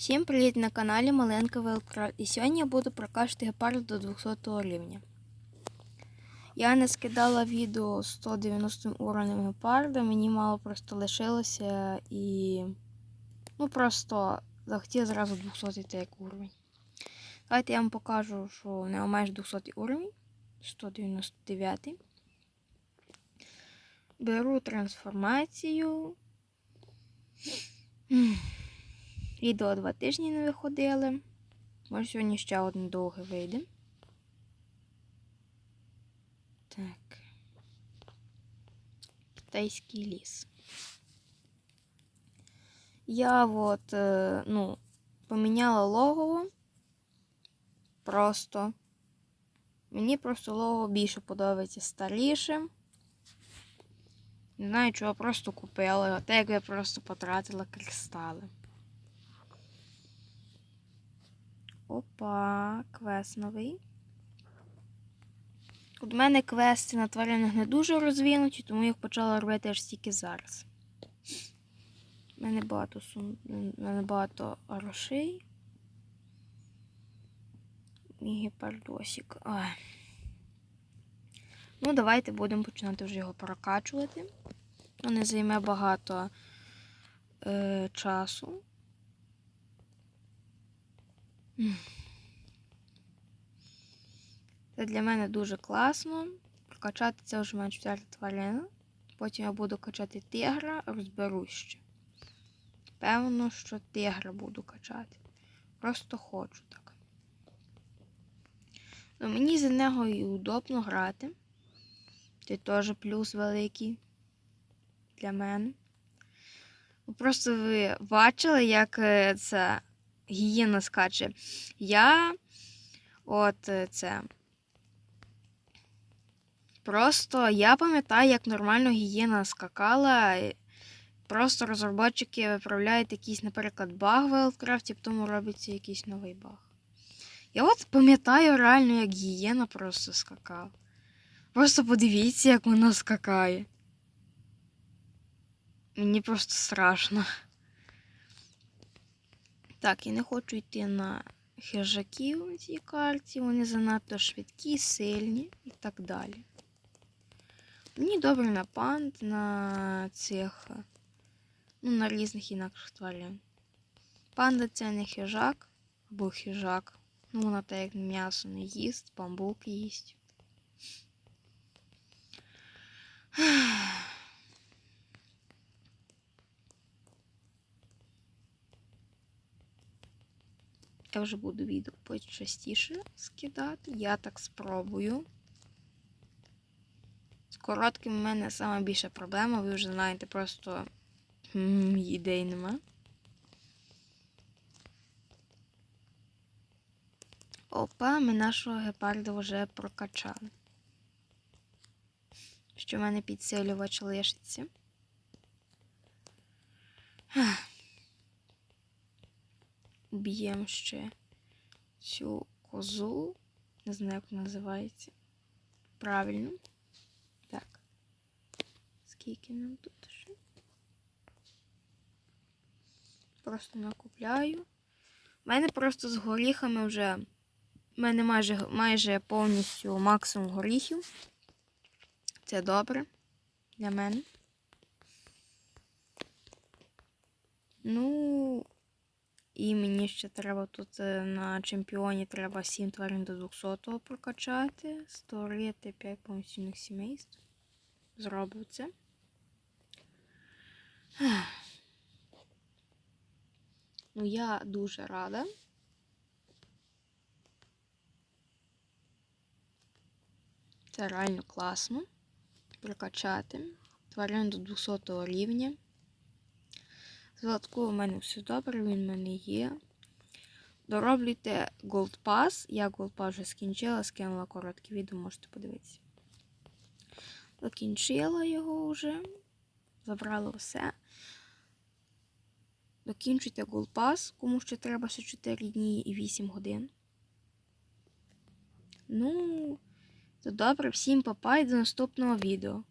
Всім привіт на каналі Маленька Велкра. І сьогодні я буду прокачувати гепард до 200 рівня. Я не скидала відео 190 уровнем гепарда, мені мало просто лишилося і. Ну просто захотів зразу 200 йти як уровень. Давайте я вам покажу, що нього майже 200 уровень. 199. Беру трансформацію. Відео два тижні не виходили. Може сьогодні ще одне довге вийде. Так. Китайський ліс. Я от, е, ну, поміняла логово. Просто. Мені просто лого більше подобається старіше. Не знаю, чого просто купила. От як я просто потратила кристали. Опа, квест новий. От мене квести на тваринах не дуже розвинуті, тому їх почала робити аж тільки зараз. У мене багато сум... мене багато грошей. І гепардосик. Ой. Ну, давайте будемо починати вже його прокачувати. Не займе багато е, часу. Це для мене дуже класно. Прокачати це вже менш четверта тварина. Потім я буду качати тигра, розберусь ще. Певно, що тигра буду качати. Просто хочу так. Ну, мені за нього і удобно грати. Це теж плюс великий для мене. Ну, Просто ви бачили, як е, це гієна скаче. Я от е, це. Просто я пам'ятаю, як нормально гієна скакала. Просто розробники виправляють якийсь, наприклад, баг в Wildcraft, потім робиться якийсь новий баг. Я от пам'ятаю реально, як гієна просто скакала. Просто подивіться, як вона скакає. Мені просто страшно. Так, я не хочу йти на хижаків у цій карті. Вони занадто швидкі, сильні і так далі. Мені добре на панд, на цих, ну, на різних інакших тварин. Панда це не хижак або хижак. Ну, вона так як м'ясо не їсть, бамбук їсть. Я вже буду відео почастіше скидати. Я так спробую. З коротким у мене сама більша проблема, ви вже знаєте, просто ідей нема. Опа, ми нашого гепарда вже прокачали. Що в мене підсилювач лишиться. Уб'ємо ще цю козу. Не знаю, як називається. Правильно. Так. Скільки нам тут ще? Просто накупляю. У мене просто з горіхами вже. У мене майже майже повністю максимум горіхів. Це добре для мене. Ну, і мені ще треба тут е, на чемпіоні треба 7 тварин до 200 прокачати. Створити 5 повноцінних сімейств. Зроблю це. Ну, я дуже рада. Це реально класно. Прокачати. Тварин до 200 рівня. Золотку у мене все добре, він в мене є. Дороблюйте Gold Pass. Я Gold Pass вже скінчила, скинула коротке відео, можете подивитися. Закінчила його вже. Забрала все. Докінчуйте Gold Pass, кому ще треба ще 4 дні і 8 годин. Ну, то добре, всім папа і до наступного відео.